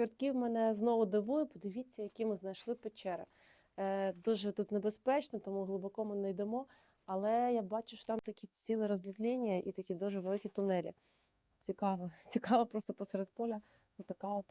чортків мене знову дивує. Подивіться, які ми знайшли печери. Е, дуже тут небезпечно, тому глибоко ми не йдемо. Але я бачу, що там такі ціле розлітлення і такі дуже великі тунелі. Цікаво. Цікаво просто посеред поля. Отака от